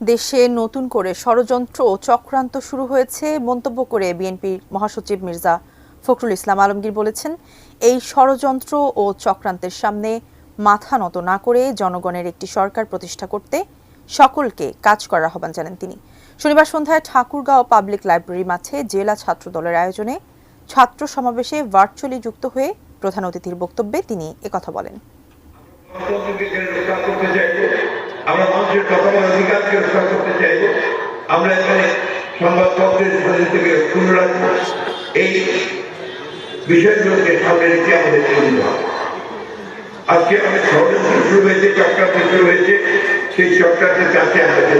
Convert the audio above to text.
দেশে নতুন করে ষড়যন্ত্র ও চক্রান্ত শুরু হয়েছে মন্তব্য করে বিএনপির মহাসচিব মির্জা ফখরুল ইসলাম আলমগীর বলেছেন, এই ষড়যন্ত্র ও চক্রান্তের সামনে মাথা নত না করে জনগণের একটি সরকার প্রতিষ্ঠা করতে সকলকে কাজ করার আহ্বান জানান তিনি। শনিবার সন্ধ্যায় ঠাকুরগাঁও পাবলিক লাইব্রেরি মাঠে জেলা ছাত্র দলের আয়োজনে ছাত্র সমাবেশে ভার্চুয়ালি যুক্ত হয়ে প্রধান অতিথির বক্তব্যে তিনি একথা বলেন। আমরা মানুষের অধিকারকে রক্ষা করতে চাইব আমরা এখানে সংবাদপত্রের থেকে রাখব এই বিষয়গুলোকে সামনে রেখে আমাদের চলতে হবে। আজকে অনেক ষড়যন্ত্র শুরু হয়েছে, চক্রান্ত শুরু হয়েছে। সেই চক্রান্তের কাছে আমাদের